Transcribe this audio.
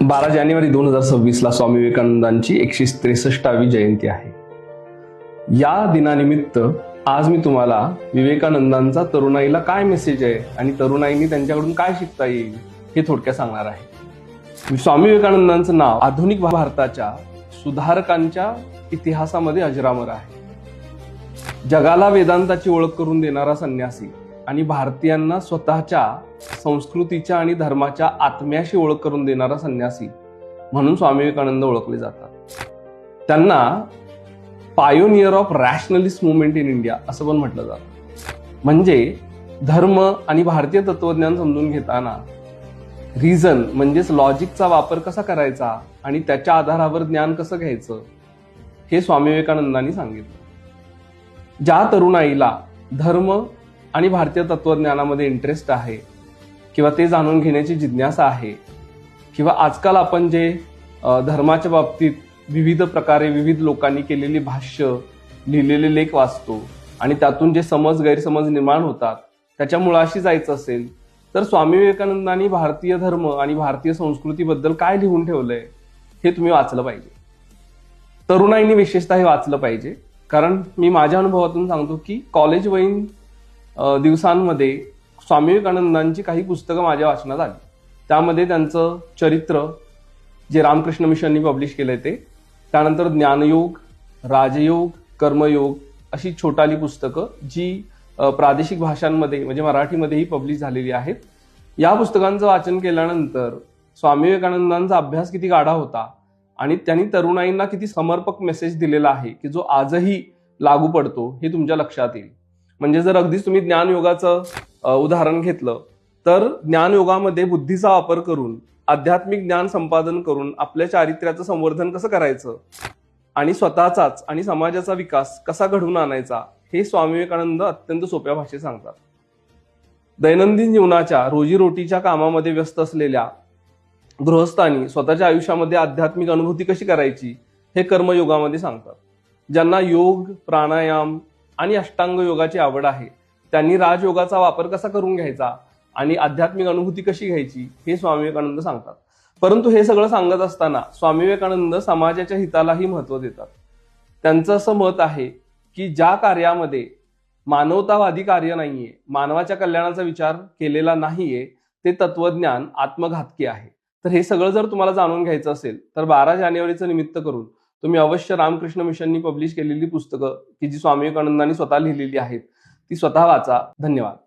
बारा जानेवारी दोन हजार सव्वीसला स्वामी विवेकानंदांची एकशे त्रेसष्टावी जयंती आहे. या दिनानिमित्त आज मी तुम्हाला विवेकानंदांचा तरुणाईला काय मेसेज आहे आणि तरुणाईनी त्यांच्याकडून काय शिकता येईल हे थोडक्यात सांगणार आहे. स्वामी विवेकानंदांचं नाव आधुनिक भारताच्या सुधारकांच्या इतिहासामध्ये अजरामर आहे. जगाला वेदांताची ओळख करून देणारा संन्यासी आणि भारतीयांना स्वतःच्या संस्कृतीच्या आणि धर्माच्या आत्म्याशी ओळख करून देणारा संन्यासी म्हणून स्वामी विवेकानंद ओळखले जातात. त्यांना pioneer of rationalist movement in India असं पण म्हटलं जातं. म्हणजे धर्म आणि भारतीय तत्वज्ञान समजून घेताना रिझन म्हणजेच लॉजिकचा वापर कसा करायचा आणि त्याच्या आधारावर ज्ञान कसं घ्यायचं हे स्वामी विवेकानंदांनी सांगितलं. ज्या तरुणाईला धर्म आणि भारतीय तत्वज्ञानामध्ये इंटरेस्ट आहे किंवा ते जाणून घेण्याची जिज्ञासा आहे किंवा आजकाल आपण जे धर्माच्या बाबतीत विविध प्रकारे विविध लोकांनी केलेली भाष्य लिहिलेले लेख वाचतो आणि त्यातून जे समज गैरसमज निर्माण होतात त्याच्या मुळाशी जायचं असेल तर स्वामी विवेकानंदांनी भारतीय धर्म आणि भारतीय संस्कृतीबद्दल काय लिहून ठेवलंय हे तुम्ही वाचलं पाहिजे. तरुणाईंनी विशेषतः हे वाचलं पाहिजे कारण मी माझ्या अनुभवातून सांगतो की कॉलेज वयीन दिवसांमध्ये स्वामी विवेकानंदांची काही पुस्तकं माझ्या वाचनात आली. त्यामध्ये त्यांचं चरित्र जे रामकृष्ण मिशननी पब्लिश केलंय ते. त्यानंतर ज्ञानयोग राजयोग कर्मयोग अशी छोटाली पुस्तकं जी प्रादेशिक भाषांमध्ये म्हणजे मराठीमध्येही पब्लिश झालेली आहेत. या पुस्तकांचं वाचन केल्यानंतर स्वामी विवेकानंदांचा अभ्यास किती गाढा होता आणि त्यांनी तरुणाईंना किती समर्पक मेसेज दिलेला आहे की जो आजही लागू पडतो हे तुमच्या लक्षात येईल. म्हणजे जर अगदीच तुम्ही ज्ञानयोगाचं उदाहरण घेतलं तर ज्ञानयोगामध्ये बुद्धीचा वापर करून आध्यात्मिक ज्ञान संपादन करून आपल्या चारित्र्याचं संवर्धन कसं करायचं? आणि स्वतःचाच आणि समाजाचा विकास कसा घडवून आणायचा? हे स्वामी विवेकानंद अत्यंत सोप्या भाषेत सांगतात. दैनंदिन जीवनाच्या रोजीरोटीच्या कामामध्ये व्यस्त असलेल्या गृहस्थांनी स्वतःच्या आयुष्यामध्ये आध्यात्मिक अनुभूती कशी करायची? हे कर्मयोगामध्ये सांगतात. ज्यांना योग प्राणायाम आणि अष्टांग योगाची आवड आहे. त्यांनी राजयोगाचा वापर कसा करून घ्यायचा आणि आध्यात्मिक अनुभूती कशी घ्यायची हे स्वामी विवेकानंद सांगतात. परंतु हे सगळं सांगत असताना स्वामी विवेकानंद समाजाच्या हितालाही महत्त्व देतात. त्यांचं असं मत आहे की ज्या कार्यामध्ये मानवतावादी कार्य नाहीये मानवाच्या कल्याणाचा विचार केलेला नाहीये ते तत्वज्ञान आत्मघातकी आहे. तर हे सगळं जर तुम्हाला जाणून घ्यायचं असेल तर बारा जानेवारीचं निमित्त करून तुम्ही अवश्य रामकृष्ण मिशननी पब्लिश केलेली पुस्तकं की जी स्वामी विवेकानंदांनी स्वतः लिहिलेली आहेत ती स्वतः वाचा. धन्यवाद.